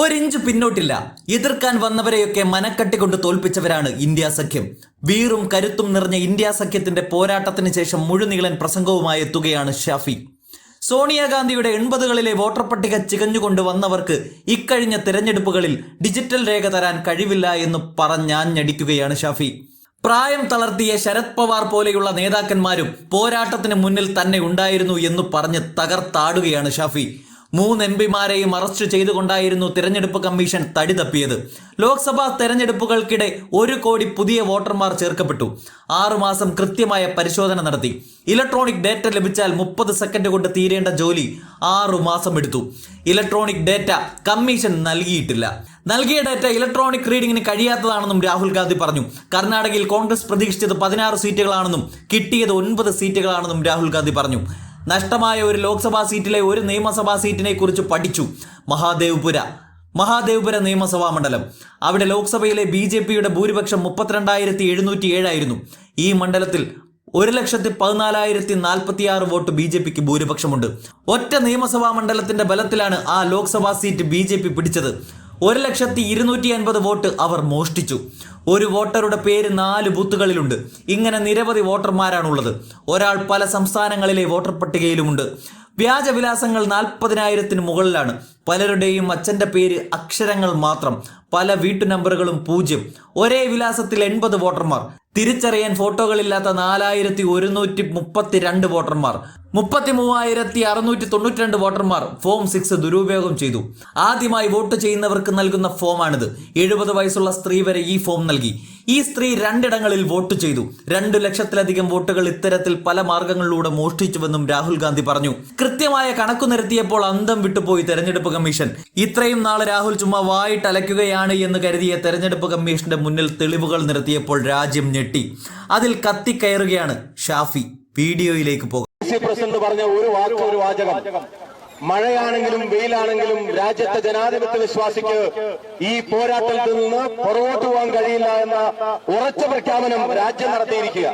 ഒരിഞ്ച് പിന്നോട്ടില്ല. എതിർക്കാൻ വന്നവരെയൊക്കെ മനക്കട്ടി കൊണ്ട് തോൽപ്പിച്ചവരാണ് ഇന്ത്യ സഖ്യം. വീറും കരുത്തും നിറഞ്ഞ ഇന്ത്യ സഖ്യത്തിന്റെ പോരാട്ടത്തിന് ശേഷം മുഴുനീളൻ പ്രസംഗവുമായി എത്തുകയാണ് ഷാഫി. സോണിയാഗാന്ധിയുടെ എൺപതുകളിലെ വോട്ടർ പട്ടിക ചികഞ്ഞുകൊണ്ട് വന്നവർക്ക് ഇക്കഴിഞ്ഞ തിരഞ്ഞെടുപ്പുകളിൽ ഡിജിറ്റൽ രേഖ തരാൻ കഴിവില്ല എന്ന് പറഞ്ഞാഞ്ഞടിക്കുകയാണ് ഷാഫി. പ്രായം തളർത്തിയ ശരത് പവാർ പോലെയുള്ള നേതാക്കന്മാരും പോരാട്ടത്തിന് മുന്നിൽ തന്നെ ഉണ്ടായിരുന്നു എന്ന് പറഞ്ഞ് തകർത്താടുകയാണ് ഷാഫി. മൂന്ന് എം പിമാരെയും അറസ്റ്റ് ചെയ്തുകൊണ്ടായിരുന്നു തിരഞ്ഞെടുപ്പ് കമ്മീഷൻ തടി തപ്പിയത്. ലോക്സഭാ തെരഞ്ഞെടുപ്പുകൾക്കിടെ ഒരു കോടി പുതിയ വോട്ടർമാർ ചേർക്കപ്പെട്ടു. ആറുമാസം കൃത്യമായ പരിശോധന നടത്തി. ഇലക്ട്രോണിക് ഡേറ്റ ലഭിച്ചാൽ മുപ്പത് സെക്കൻഡ് കൊണ്ട് തീരേണ്ട ജോലി ആറുമാസം എടുത്തു. ഇലക്ട്രോണിക് ഡേറ്റ കമ്മീഷൻ നൽകിയിട്ടില്ല. നൽകിയ ഡേറ്റ ഇലക്ട്രോണിക് റീഡിംഗിന് കഴിയാത്തതാണെന്നും രാഹുൽ ഗാന്ധി പറഞ്ഞു. കർണാടകയിൽ കോൺഗ്രസ് പ്രതീക്ഷിച്ചത് പതിനാറ് സീറ്റുകളാണെന്നും കിട്ടിയത് ഒൻപത് സീറ്റുകളാണെന്നും രാഹുൽ ഗാന്ധി പറഞ്ഞു. നഷ്ടമായ ഒരു ലോക്സഭാ സീറ്റിലെ ഒരു നിയമസഭാ സീറ്റിനെ കുറിച്ച് പഠിച്ചു മഹാദേവ്പുര. മഹാദേവ്പുര നിയമസഭാ മണ്ഡലം. അവിടെ ലോക്സഭയിലെ ബി ജെ പിയുടെ ഭൂരിപക്ഷം മുപ്പത്തിരണ്ടായിരത്തി എഴുന്നൂറ്റി ഏഴായിരുന്നു ഈ മണ്ഡലത്തിൽ ഒരു ലക്ഷത്തി പതിനാലായിരത്തി നാൽപ്പത്തിയാറ് വോട്ട് ബി ജെ പിക്ക് ഭൂരിപക്ഷമുണ്ട്. ഒറ്റ നിയമസഭാ മണ്ഡലത്തിന്റെ ബലത്തിലാണ് ആ Lok Sabha seat B J P പിടിച്ചത്. ഒരു ലക്ഷത്തി ഇരുന്നൂറ്റി അൻപത് വോട്ട് അവർ മോഷ്ടിച്ചു. ഒരു വോട്ടറുടെ പേര് നാല് ബൂത്തുകളിലുണ്ട്. ഇങ്ങനെ നിരവധി വോട്ടർമാരാണുള്ളത്. ഒരാൾ പല സംസ്ഥാനങ്ങളിലെ വോട്ടർ പട്ടികയിലുമുണ്ട്. വ്യാജവിലാസങ്ങൾ നാൽപ്പതിനായിരത്തിന് മുകളിലാണ്. പലരുടെയും അച്ഛന്റെ പേര് അക്ഷരങ്ങൾ മാത്രം. പല വീട്ടു നമ്പറുകളും പൂജ്യം. ഒരേ വിലാസത്തിൽ എൺപത് വോട്ടർമാർ. തിരിച്ചറിയാൻ ഫോട്ടോകളില്ലാത്ത നാലായിരത്തി ഒരുന്നൂറ്റി മുപ്പത്തി രണ്ട് വോട്ടർമാർ. മുപ്പത്തി മൂവായിരത്തി അറുന്നൂറ്റി തൊണ്ണൂറ്റി രണ്ട് വോട്ടർമാർ ഫോം സിക്സ് ദുരുപയോഗം ചെയ്തു. ആദ്യമായി വോട്ട് ചെയ്യുന്നവർക്ക് നൽകുന്ന ഫോമാണിത്. എഴുപത് വയസ്സുള്ള സ്ത്രീ വരെ ഈ ഫോം നൽകി. ഈ സ്ത്രീ രണ്ടിടങ്ങളിൽ വോട്ട് ചെയ്തു. രണ്ടു ലക്ഷത്തിലധികം വോട്ടുകൾ ഇത്തരത്തിൽ പല മാർഗങ്ങളിലൂടെ മോഷ്ടിച്ചുവെന്നും രാഹുൽ ഗാന്ധി പറഞ്ഞു. കൃത്യമായ കണക്കു നിരത്തിയപ്പോൾ അന്തം വിട്ടുപോയി തെരഞ്ഞെടുപ്പ് കമ്മീഷൻ. ഇത്രയും നാളെ രാഹുൽ ചുമ്മാ വായിട്ട് അലയ്ക്കുകയാണ് എന്ന് കരുതിയ തെരഞ്ഞെടുപ്പ് കമ്മീഷന്റെ മുന്നിൽ തെളിവുകൾ നിരത്തിയപ്പോൾ രാജ്യം ഞെട്ടി. അതിൽ കത്തിക്കയറുകയാണ് ഷാഫി. വീഡിയോയിലേക്ക് പോകും. പറഞ്ഞ ഒരു വാക്ക് ഒരു വാചകം. മഴയാണെങ്കിലും വെയിലാണെങ്കിലും രാജ്യത്തെ ജനാധിപത്യ വിശ്വാസിക്ക് ഈ പോരാട്ടത്തിൽ നിന്ന് പുറകോട്ട് പോകാൻ കഴിയില്ല എന്ന ഉറച്ച പ്രഖ്യാപനം രാജ്യം നടത്തിയിരിക്കുക.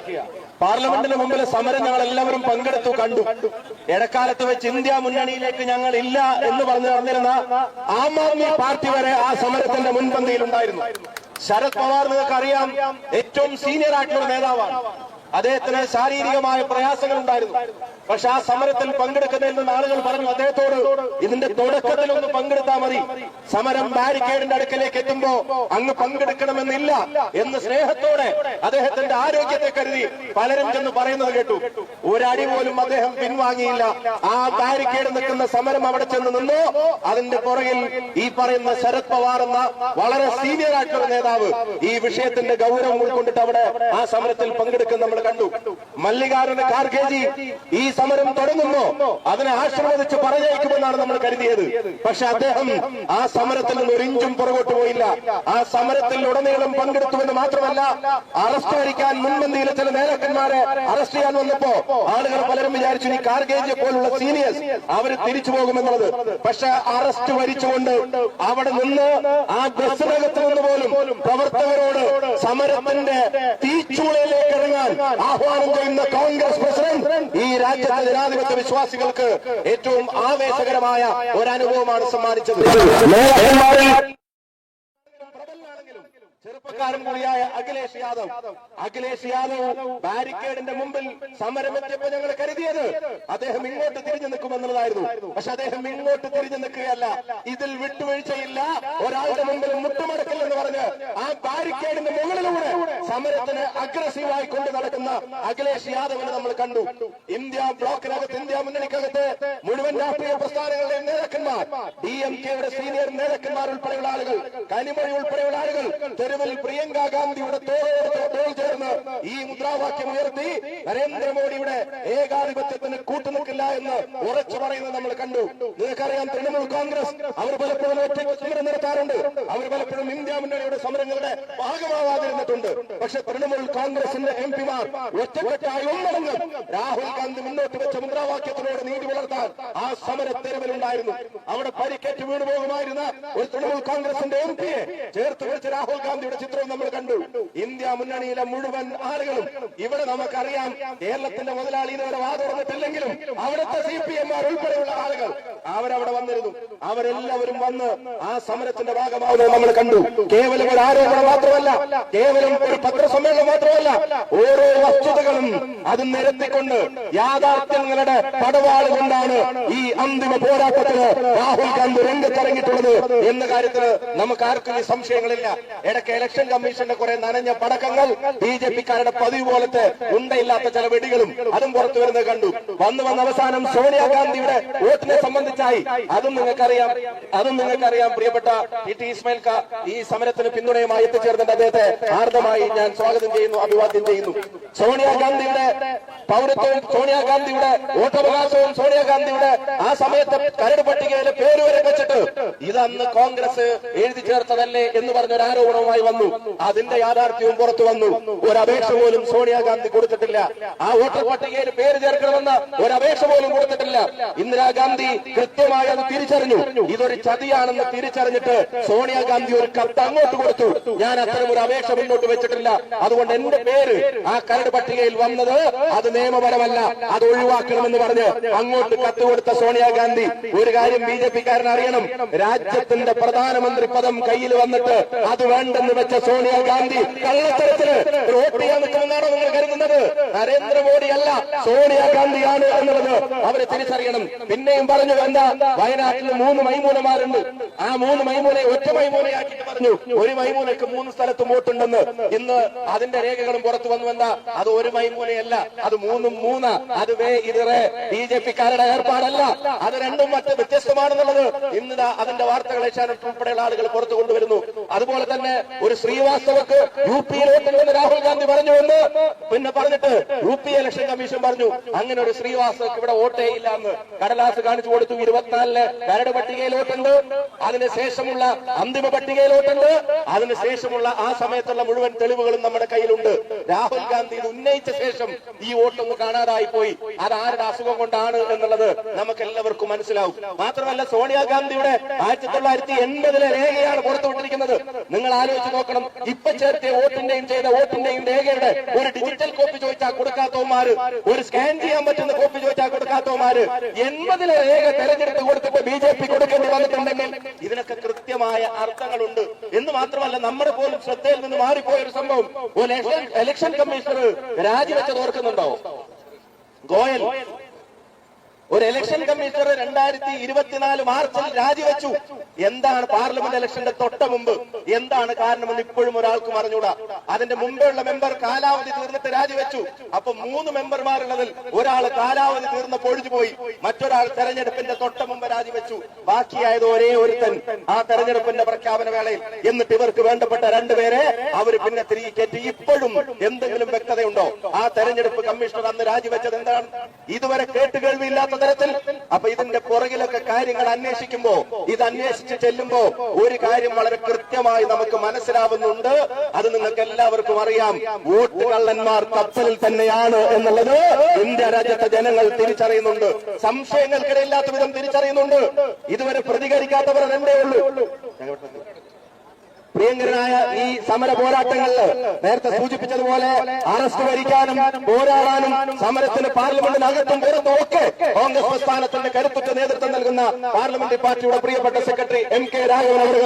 പാർലമെന്റിന് മുമ്പിലെ സമരം ഞങ്ങൾ എല്ലാവരും പങ്കെടുത്തു കണ്ടു. ഇടക്കാലത്ത് വെച്ച് ഇന്ത്യ മുന്നണിയിലേക്ക് ഞങ്ങൾ ഇല്ല എന്ന് പറഞ്ഞു നടന്നിരുന്ന ആം ആദ്മി പാർട്ടി വരെ ആ സമരത്തിന്റെ മുൻപന്തിയിൽ ഉണ്ടായിരുന്നു. ശരത് പവാർ നിങ്ങൾക്ക് അറിയാം ഏറ്റവും സീനിയർ ആയിട്ടുള്ള നേതാവാണ്. അദ്ദേഹത്തിന് ശാരീരികമായ പ്രയാസങ്ങൾ ഉണ്ടായിരുന്നു. പക്ഷെ ആ സമരത്തിൽ പങ്കെടുക്കുന്നതിൽ നിന്ന് ആളുകൾ പറഞ്ഞു അദ്ദേഹത്തോട് ഇതിന്റെ തുടക്കത്തിൽ ഒന്ന് പങ്കെടുത്താൽ മതി. സമരം ബാരിക്കേഡിന്റെ അടുക്കലേക്ക് എത്തുമ്പോ അങ്ങ് പങ്കെടുക്കണമെന്നില്ല എന്ന് സ്നേഹത്തോടെ അദ്ദേഹത്തിന്റെ ആരോഗ്യത്തെ കരുതി പലരും ചെന്ന് പറയുന്നത് കേട്ടു. ഒരടി പോലും അദ്ദേഹം പിൻവാങ്ങിയില്ല. ആ ബാരിക്കേഡ് നിൽക്കുന്ന സമരം അവിടെ ചെന്ന് നിന്നു അതിന്റെ പുറകിൽ ഈ പറയുന്ന ശരത് പവാർ എന്ന വളരെ സീനിയർ ആയിട്ടുള്ള നേതാവ് ഈ വിഷയത്തിന്റെ ഗൗരവം ഉൾക്കൊണ്ടിട്ട് അവിടെ ആ സമരത്തിൽ പങ്കെടുക്കുന്ന നമ്മൾ കണ്ടു. മല്ലികാർജുന കാർഗേജി ഈ സമരം തുടങ്ങുമ്പോ അതിനെ ആശീർവദിച്ച് പറഞ്ഞയക്കുമെന്നാണ് നമ്മൾ കരുതിയത്. പക്ഷെ അദ്ദേഹം ആ സമരത്തിൽ നിന്ന് ഒരു ഇഞ്ചും പുറകോട്ട് പോയില്ല. ആ സമരത്തിൽ ഉടനീളം പങ്കെടുത്തുവെന്ന് മാത്രമല്ല അറസ്റ്റ് വരിക്കാൻ മുൻപന്തിയിലെ ചില നേതാക്കന്മാരെ അറസ്റ്റ് ചെയ്യാൻ വന്നപ്പോ ആളുകൾ പലരും വിചാരിച്ചു ഈ കാർഗേജിയെ പോലുള്ള സീനിയേഴ്സ് അവർ തിരിച്ചു പോകുമെന്നുള്ളത്. പക്ഷെ അറസ്റ്റ് വരിച്ചുകൊണ്ട് അവിടെ നിന്ന് ആ ബസ്സിനകത്ത് നിന്ന് പോലും പ്രവർത്തകരോട് സമരത്തിന്റെ തീച്ചൂളയിലേക്ക് ഇറങ്ങാൻ ആഹ്വാനം ചെയ്യുന്ന കോൺഗ്രസ് പ്രസിഡന്റ് ഈ രാജ്യത്തെ ജനാധിപത്യ വിശ്വാസികൾക്ക് ഏറ്റവും ആവേശകരമായ ഒരു അനുഭവമാണ് സമ്മാനിച്ചത്. ചെറുപ്പക്കാരൻ കൂടിയായ അഖിലേഷ് യാദവ്. അഖിലേഷ് യാദവ് ബാരിക്കേഡിന്റെ മുമ്പിൽ സമരമെത്തിയപ്പോ ഞങ്ങൾ കരുതിയത് അദ്ദേഹം ഇങ്ങോട്ട് തിരിഞ്ഞു നിൽക്കുമെന്നുള്ളതായിരുന്നു പക്ഷെ അദ്ദേഹം ഇങ്ങോട്ട് തിരിഞ്ഞു നിൽക്കുകയല്ല. ഇതിൽ വിട്ടുവീഴ്ചയില്ല. ഒരാളുടെ മുമ്പിൽ മുട്ടുമടക്കില്ലെന്ന് പറഞ്ഞ് ആ ബാരിക്കേഡിന്റെ മുകളിലൂടെ സമരത്തിന് അഗ്രസീവായി കൊണ്ടു നടക്കുന്ന അഖിലേഷ് യാദവിനെ നമ്മൾ കണ്ടു. ഇന്ത്യ ബ്ലോക്കിനകത്ത് ഇന്ത്യ മുന്നണിക്കകത്ത് മുഴുവൻ രാഷ്ട്രീയ പ്രസ്ഥാനങ്ങളുടെ നേതാക്കന്മാർ ഡി എം കെയുടെ സീനിയർ നേതാക്കന്മാർ ഉൾപ്പെടെയുള്ള ആളുകൾ കനിമൊഴി ഉൾപ്പെടെയുള്ള ആളുകൾ തെരുവിൽ പ്രിയങ്ക ഗാന്ധിയുടെ തോളോട് ചേർന്ന് ഈ മുദ്രാവാക്യം ഉയർത്തി. നരേന്ദ്രമോദിയുടെ ഏകാധിപത്യത്തിന് കൂട്ടുനിൽക്കില്ല എന്ന് ഉറച്ചു പറയുന്നത് നമ്മൾ കണ്ടു. നിങ്ങൾക്കറിയാം തൃണമൂൽ കോൺഗ്രസ് അവർ പലപ്പോഴും ഒറ്റയ്ക്ക് സമരം നടത്താറുണ്ട്. അവർ പലപ്പോഴും ഇന്ത്യ മുന്നണിയുടെ സമരങ്ങളുടെ ഭാഗമാവാതിരുന്നിട്ടുണ്ട് പക്ഷെ തൃണമൂൽ കോൺഗ്രസിന്റെ എം പിമാർ ഒറ്റക്കെട്ടായി ഒന്നടങ്കം രാഹുൽ ഗാന്ധി മുന്നോട്ട് വെച്ച മുദ്രാവാക്യത്തിനോട് നീതി പുലർത്താൻ ആ സമര തെരുവിലുണ്ടായിരുന്നു അവിടെ പരിക്കേറ്റ് വീണു പോകുമായിരുന്ന ഒരു തൃണമൂൽ കോൺഗ്രസിന്റെ എം പിയെ ചേർത്ത് വെച്ച് രാഹുൽ ഗാന്ധിയുടെ ചിത്രവും നമ്മൾ കണ്ടു. ഇന്ത്യ മുന്നണിയിലെ മുഴുവൻ ആളുകളും. ഇവിടെ നമുക്കറിയാം കേരളത്തിന്റെ മുതലാളി ഇതുവരെ വാതുറന്നിട്ടില്ലെങ്കിലും അവിടുത്തെ സി പി എംമാർ ഉൾപ്പെടെയുള്ള ആളുകൾ അവരവിടെ വന്നിരുന്നു. അവരെല്ലാവരും വന്ന് ആ സമരത്തിന്റെ ഭാഗമാവുന്നത് നമ്മൾ കണ്ടു. കേവലം ഒരു ആരോപണം മാത്രമല്ല കേവലം ഒരു പത്രസമ്മേളനം മാത്രമല്ല ഓരോ വസ്തുതകളും അത് നിരത്തിക്കൊണ്ട് യാഥാർത്ഥ്യങ്ങളുടെ പടവാൾ കൊണ്ടാണ് ഈ അന്തിമ പോരാട്ടത്തിന് രാഹുൽ ഗാന്ധി രംഗത്തിറങ്ങിയിട്ടുള്ളത് എന്ന കാര്യത്തിൽ നമുക്ക് ആർക്കും സംശയങ്ങളില്ല. ഇടയ്ക്ക് ഇലക്ഷൻ കമ്മീഷന്റെ കുറെ നനഞ്ഞ പടക്കങ്ങൾ ബി ജെ പിക്കാരുടെ പതിവ് പോലത്തെ ഉണ്ടയില്ലാത്ത ചില വെടികളും അതും പുറത്തു വരുന്നത് കണ്ടു. വന്നു വന്ന അവസാനം സോണിയാഗാന്ധിയുടെ വോട്ടിനെ സംബന്ധിച്ചായി അതും നിങ്ങൾക്കറിയാം. അതും നിങ്ങൾക്കറിയാം. പ്രിയപ്പെട്ട ടി ടി ഇസ്മയിൽ ക ഈ സമരത്തിന് പിന്തുണയുമായി എത്തിച്ചേർന്നിട്ട് അദ്ദേഹത്തെ ഹാർദമായി ഞാൻ സ്വാഗതം ചെയ്യുന്നു അഭിവാദ്യം ചെയ്യുന്നു. സോണിയാഗാന്ധിയുടെ പൗരത്വവും സോണിയാഗാന്ധിയുടെ വോട്ടവകാശവും സോണിയാഗാന്ധിയുടെ ആ സമയത്തെ കരട് പട്ടികയിലെ പേര് വരെ വെച്ചിട്ട് ഇതന്ന് കോൺഗ്രസ് എഴുതി ചേർത്തതല്ലേ എന്ന് പറഞ്ഞ ഒരു ആരോപണവുമായി വന്നു. അതിന്റെ യാഥാർത്ഥ്യവും പുറത്തു വന്നു. ഒരു അപേക്ഷ പോലും സോണിയാഗാന്ധി കൊടുത്തിട്ടില്ല. ആ വോട്ടർ പട്ടികയിൽ പേര് ചേർക്കണമെന്ന ഒരു അപേക്ഷ പോലും കൊടുത്തിട്ടില്ല. ഇന്ദിരാഗാന്ധി കൃത്യമായി അത് തിരിച്ചറിഞ്ഞു. ഇതൊരു ചതിയാണെന്ന് തിരിച്ചറിഞ്ഞിട്ട് സോണിയാഗാന്ധി ഒരു കത്ത് അങ്ങോട്ട് കൊടുത്തു. ഞാൻ അത്തരം ഒരു അപേക്ഷ മുന്നോട്ട് വെച്ചിട്ടില്ല. അതുകൊണ്ട് എന്റെ പേര് ആ കരട് പട്ടികയിൽ വന്നത് അത് നിയമപരമല്ല. അത് ഒഴിവാക്കണമെന്ന് പറഞ്ഞ് അങ്ങോട്ട് കത്ത് കൊടുത്ത സോണിയാഗാന്ധി ഒരു കാര്യം ബി ജെ പിക്കാരൻ അറിയണം. രാജ്യത്തിന്റെ പ്രധാനമന്ത്രി പദം കയ്യിൽ വന്നിട്ട് അത് വേണ്ടെന്ന് വെച്ച സോണിയാഗാന്ധി കള്ളത്തരത്തിന് വോട്ട് ചെയ്യാൻ നിൽക്കുമെന്നാണോ നിങ്ങൾ കരുതുന്നത്? നരേന്ദ്രമോദി അല്ല സോണിയാഗാന്ധിയാണ് എന്നുള്ളത് അവരെ തിരിച്ചറിയണം. പിന്നെയും പറഞ്ഞു എന്താ വയനാട്ടിൽ മൂന്ന് മൈമൂനമാരുണ്ട്. ആ മൂന്ന് മൈമൂനെ ഒറ്റ മൈമൂനയാക്കിയിട്ട് പറഞ്ഞു. ഒരു മൈമൂനക്ക് മൂന്ന് സ്ഥലത്ത് വോട്ടുണ്ടെന്ന്. ഇന്ന് അതിന്റെ രേഖകളും പുറത്തു വന്നു എന്താ അത് ഒരു മൈമൂനയല്ല. അത് മൂന്നും മൂന്ന്. അത് വേ ഇത് ബി ജെ പിക്കാരുടെ ഏർപ്പാടല്ല. അത് രണ്ടും മറ്റ് വ്യത്യസ്തമാണെന്നുള്ളത് ഇന്ന് അതിന്റെ വാർത്തകൾ ഉൾപ്പെടെയുള്ള ആളുകൾ പുറത്തു കൊണ്ടുവരുന്നു. അതുപോലെ തന്നെ ഒരു ശ്രീവാസ്തവക്ക് യു പിയിലോട്ടില്ലെന്ന് രാഹുൽ ഗാന്ധി പറഞ്ഞു എന്ന് പിന്നെ പറഞ്ഞിട്ട് യു പി ഇലക്ഷൻ കമ്മീഷൻ പറഞ്ഞു. അങ്ങനെ ഒരു ശ്രീവാസ്തവക്ക് ഇവിടെ വോട്ടേ ഇല്ല എന്ന് കടലാസ് കാണിച്ചു കൊടുത്തു. ഇരുപത്തിനാലിൽ കരട് പട്ടികയിലോട്ടുണ്ട് അതിനുശേഷമുള്ള അന്തിമ പട്ടികയിലോട്ടുണ്ട്. അതിനുശേഷമുള്ള ആ സമയത്തുള്ള മുഴുവൻ തെളിവുകളും നമ്മുടെ കയ്യിലുണ്ട്. രാഹുൽ ഗാന്ധി ഇത് ഉന്നയിച്ച ശേഷം ഈ വോട്ടൊന്ന് കാണാതായി പോയി. അത് ആരുടെ അസുഖം കൊണ്ടാണ് എന്നുള്ളത് നമുക്ക് എല്ലാവർക്കും മനസ്സിലാവും. മാത്രമല്ല സോണിയാഗാന്ധിയുടെ ആയിരത്തി തൊള്ളായിരത്തി എൺപതിലെ രേഖയാണ് പുറത്തുവിട്ടിരിക്കുന്നത്. നിങ്ങൾ ആലോചിച്ച് നോക്കണം. ഇപ്പൊ ചേർത്തിയ വോട്ടിന്റെയും ചെയ്ത വോട്ടിന്റെയും രേഖയുടെ ഒരു ഡിജിറ്റൽ കോപ്പി ചോദിച്ചാൽ കൊടുക്കാത്തവന്മാര് ഒരു സ്കാൻ ചെയ്യാൻ പറ്റുന്ന കോപ്പി ചോദിച്ചാൽ കൊടുക്കാത്തവന്മാര് എൺപതിലെ രേഖ തെരഞ്ഞെടുത്ത് കൊടുത്തിട്ട് ബി ജെ പി കൊടുക്കേണ്ടി വന്നിട്ടുണ്ടെങ്കിൽ ഇതിനൊക്കെ കൃത്യമായ അർത്ഥങ്ങളുണ്ട്. എന്ന് മാത്രമല്ല നമ്മുടെ പോലും ശ്രദ്ധയിൽ നിന്ന് മാറിപ്പോയ ഒരു സംഭവം ഇലക്ഷൻ കമ്മീഷണർ രാജിവെച്ചത് ഓർക്കുന്നുണ്ടോ? ഗോയൽ. ഒരു ഇലക്ഷൻ കമ്മീഷണർ രണ്ടായിരത്തി ഇരുപത്തിനാല് മാർച്ചിൽ രാജിവെച്ചു. എന്താണ് പാർലമെന്റ് ഇലക്ഷന്റെ തൊട്ട മുമ്പ്? എന്താണ് കാരണമെന്ന് ഇപ്പോഴും ഒരാൾക്കും അറിഞ്ഞൂടാ. അതിന്റെ മുമ്പെയുള്ള മെമ്പർ കാലാവധി തീർന്നിട്ട് രാജിവെച്ചു. അപ്പൊ മൂന്ന് മെമ്പർമാരുള്ളതിൽ ഒരാൾ കാലാവധി തീർന്നപ്പോൾ ഒഴിഞ്ഞുപോയി. മറ്റൊരാൾ തെരഞ്ഞെടുപ്പിന്റെ തൊട്ട മുമ്പ് രാജിവെച്ചു. ബാക്കിയായത് ഒരേ ഒരുത്തൻ ആ തെരഞ്ഞെടുപ്പിന്റെ പ്രഖ്യാപന വേളയിൽ. എന്നിട്ട് ഇവർക്ക് വേണ്ടപ്പെട്ട രണ്ടുപേരെ അവർ പിന്നെ തിരികെ കയറ്റി. ഇപ്പോഴും എന്തെങ്കിലും വ്യക്തതയുണ്ടോ? ആ തെരഞ്ഞെടുപ്പ് കമ്മീഷണർ അന്ന് രാജിവെച്ചത് എന്താണ്? ഇതുവരെ കേട്ടുകേൾവിയില്ലാത്ത തരത്തിൽ. അപ്പൊ ഇതിന്റെ പുറകിലൊക്കെ കാര്യങ്ങൾ അന്വേഷിക്കുമ്പോ ഇത് അന്വേഷിച്ച് ചെല്ലുമ്പോ ഒരു കാര്യം വളരെ കൃത്യമായി നമുക്ക് മനസ്സിലാവുന്നുണ്ട്. അത് നിങ്ങൾക്ക് എല്ലാവർക്കും അറിയാം. വോട്ട് കള്ളന്മാർ കപ്പലിൽ തന്നെയാണ് എന്നുള്ളത് ഇന്ത്യ രാജ്യത്തെ ജനങ്ങൾ തിരിച്ചറിയുന്നുണ്ട്. സംശയങ്ങൾക്കിടയില്ലാത്ത വിധം തിരിച്ചറിയുന്നുണ്ട്. ഇതുവരെ പ്രതികരിക്കാത്തവർ രണ്ടേ ഉള്ളൂ. പ്രിയങ്കരനായ ഈ സമര പോരാട്ടങ്ങളിൽ നേരത്തെ സൂചിപ്പിച്ചതുപോലെ അറസ്റ്റ് വരിക്കാനും പോരാടാനും സമരത്തിന് പാർലമെന്റിനകത്തും പുറത്തും ഒക്കെ കോൺഗ്രസ് പ്രസ്ഥാനത്തിന്റെ കരുത്തുറ്റ നേതൃത്വം നൽകുന്ന പാർലമെന്ററി പാർട്ടിയുടെ പ്രിയപ്പെട്ട സെക്രട്ടറി എം കെ രാഘവൻ അവർ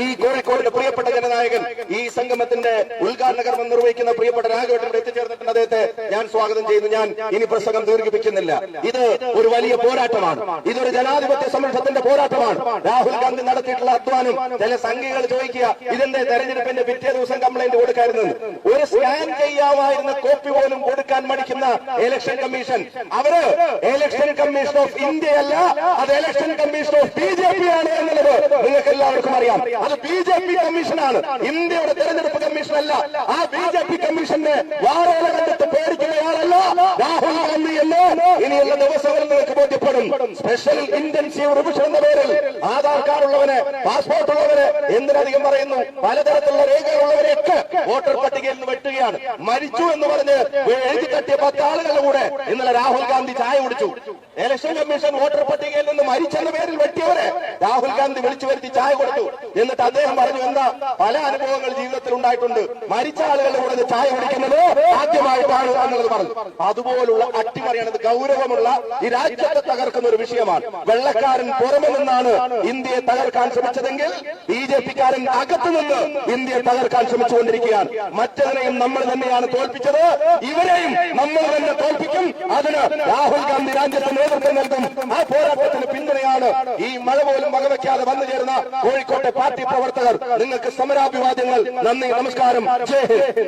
ഈ കോഴിക്കോടിന്റെ പ്രിയപ്പെട്ട ജനനായകൻ ഈ സംഗമത്തിന്റെ ഉദ്ഘാടന കർമ്മം നിർവഹിക്കുന്ന പ്രിയപ്പെട്ട രാഘവൻ എത്തിച്ചേർന്നിട്ടുണ്ട് അദ്ദേഹത്തെ ഞാൻ സ്വാഗതം ചെയ്യുന്നു. ഞാൻ ഇനി പ്രസംഗം ദീർഘിപ്പിക്കുന്നില്ല. ഇത് ഒരു വലിയ പോരാട്ടമാണ്. ഇതൊരു ജനാധിപത്യ സമൂഹത്തിന്റെ പോരാട്ടമാണ്. രാഹുൽ ഗാന്ധി നടത്തിയിട്ടുള്ള അധ്വാനം ചില സംഖ്യകൾ ചോദിക്കുക ഇതിന്റെ തെരഞ്ഞെടുപ്പിന്റെ പിറ്റേ ദിവസം കംപ്ലൈന്റ് കൊടുക്കായിരുന്നു ഒരു സ്കാൻ ചെയ്യാമായിരുന്ന കോപ്പി പോലും കൊടുക്കാൻ മടിക്കുന്ന ഇലക്ഷൻ കമ്മീഷൻ അവർ ഇലക്ഷൻ കമ്മീഷൻ ഓഫ് ഇന്ത്യ അല്ല അത് election commission of B J P ആണ് എന്നുള്ളത് നിങ്ങൾക്ക് എല്ലാവർക്കും അറിയാം. അത് ബി ജെ പി കമ്മീഷനാണ് ഇന്ത്യയുടെ തെരഞ്ഞെടുപ്പ് കമ്മീഷൻ അല്ല. ആ ബി ജെ പി കമ്മീഷന്റെ വാറോല കണ്ടിട്ട് പേടിക്കുന്നയാളല്ല രാഹുൽ ഇനിയുള്ള ദിവസങ്ങളിൽ നിങ്ങൾക്ക് ബോധ്യപ്പെടും. സ്പെഷ്യൽ ഇന്റൻസീവ് റിവിഷൻ എന്ന പേരിൽ ആധാർ കാർഡ് ഉള്ളവന് പാസ്പോർട്ട് ഉള്ളവന് എന്തിനധികം പറയുന്നു? പലതരത്തിലുള്ള രേഖകളുള്ളവരെയൊക്കെ വോട്ടർ പട്ടികയിൽ നിന്ന് വെട്ടുകയാണ്. മരിച്ചു എന്ന് പറഞ്ഞ് എഴുതി കട്ടിയ പത്ത് ആളുകളുടെ കൂടെ ഇന്നലെ രാഹുൽ ഗാന്ധി ചായ കുടിച്ചു. ഇലക്ഷൻ കമ്മീഷൻ വോട്ടർ പട്ടികയിൽ നിന്ന് മരിച്ചെന്ന പേരിൽ വെട്ടിയവരെ രാഹുൽ ഗാന്ധി വിളിച്ചു വരുത്തി ചായ കൊടുത്തു. എന്നിട്ട് അദ്ദേഹം പറഞ്ഞു എന്താ പല അനുഭവങ്ങൾ ജീവിതത്തിൽ ഉണ്ടായിട്ടുണ്ട്. മരിച്ച ആളുകളുടെ കൂടെ ചായ കുടിക്കുന്നത് ആദ്യമായിട്ടാണ് എന്നുള്ളത് പറഞ്ഞു. അതുപോലുള്ള അട്ടിമറിയാണ് ഗൗരവമുള്ള ഈ രാജ്യത്തെ തകർക്കുന്ന ഒരു വിഷയമാണ്. വെള്ളക്കാരൻ പുറമെ നിന്നാണ് ഇന്ത്യയെ തകർക്കാൻ ശ്രമിച്ചതെങ്കിൽ ബി ജെ പിക്കാരൻ അകത്തു നിന്ന് ഇന്ത്യയെ തകർക്കാൻ ശ്രമിച്ചുകൊണ്ടിരിക്കുകയാണ്. മറ്റതിനെയും നമ്മൾ തന്നെയാണ് തോൽപ്പിച്ചത്. ഇവരെയും നമ്മൾ തന്നെ തോൽപ്പിക്കും. അതിന് രാഹുൽ ഗാന്ധി രാജ്യത്തിന് നേതൃത്വം നൽകും ആ പോരാട്ടത്തിന് പിന്തുണയാണ് ഈ മഴ പോലും വകവെക്കാതെ വന്നു ചേർന്ന കോഴിക്കോട്ടെ പാർട്ടി പ്രവർത്തകർ. നിങ്ങൾക്ക് സമരാഭിവാദ്യങ്ങൾ. നന്ദി നമസ്കാരം. ജയ് ഹിന്ദ്.